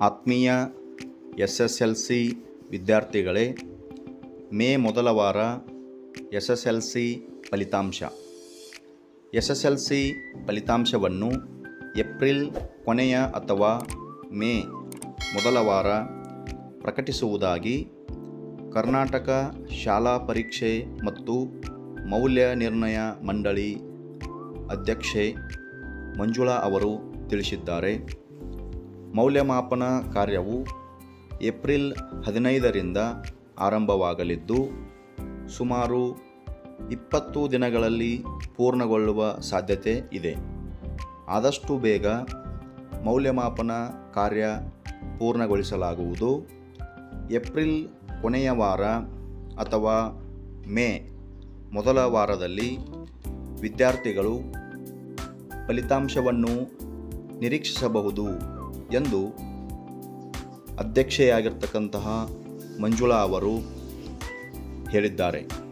ಆತ್ಮೀಯ S S L C ವಿದ್ಯಾರ್ಥಿಗಳೇ, May ಮೊದಲ ವಾರ ಎಸ್ ಎಸ್ ಎಲ್ ಸಿ ಫಲಿತಾಂಶ. ಎಸ್ ಎಸ್ ಎಲ್ ಸಿ ಫಲಿತಾಂಶವನ್ನು ಏಪ್ರಿಲ್ ಕೊನೆಯ ಅಥವಾ ಮೇ ಮೊದಲ ವಾರ ಪ್ರಕಟಿಸುವುದಾಗಿ ಕರ್ನಾಟಕ ಶಾಲಾ ಪರೀಕ್ಷೆ ಮತ್ತು ಮೌಲ್ಯ ನಿರ್ಣಯ ಮಂಡಳಿ ಅಧ್ಯಕ್ಷೆ ಮಂಜುಳಾ ಅವರು ತಿಳಿಸಿದ್ದಾರೆ. ಮೌಲ್ಯಮಾಪನ ಕಾರ್ಯವು ಏಪ್ರಿಲ್ ಹದಿನೈದರಿಂದ ಆರಂಭವಾಗಲಿದ್ದು, ಸುಮಾರು ಇಪ್ಪತ್ತು ದಿನಗಳಲ್ಲಿ ಪೂರ್ಣಗೊಳ್ಳುವ ಸಾಧ್ಯತೆ ಇದೆ. ಆದಷ್ಟು ಬೇಗ ಮೌಲ್ಯಮಾಪನ ಕಾರ್ಯ ಪೂರ್ಣಗೊಳಿಸಲಾಗುವುದು. ಏಪ್ರಿಲ್ ಕೊನೆಯ ವಾರ ಅಥವಾ ಮೇ ಮೊದಲ ವಾರದಲ್ಲಿ ವಿದ್ಯಾರ್ಥಿಗಳು ಫಲಿತಾಂಶವನ್ನು ನಿರೀಕ್ಷಿಸಬಹುದು. ಎಂದು ಅಧ್ಯಕ್ಷೆಯಾಗಿರ್ತಕ್ಕಂತಹ ಮಂಜುಳಾ ಅವರು ಹೇಳಿದ್ದಾರೆ.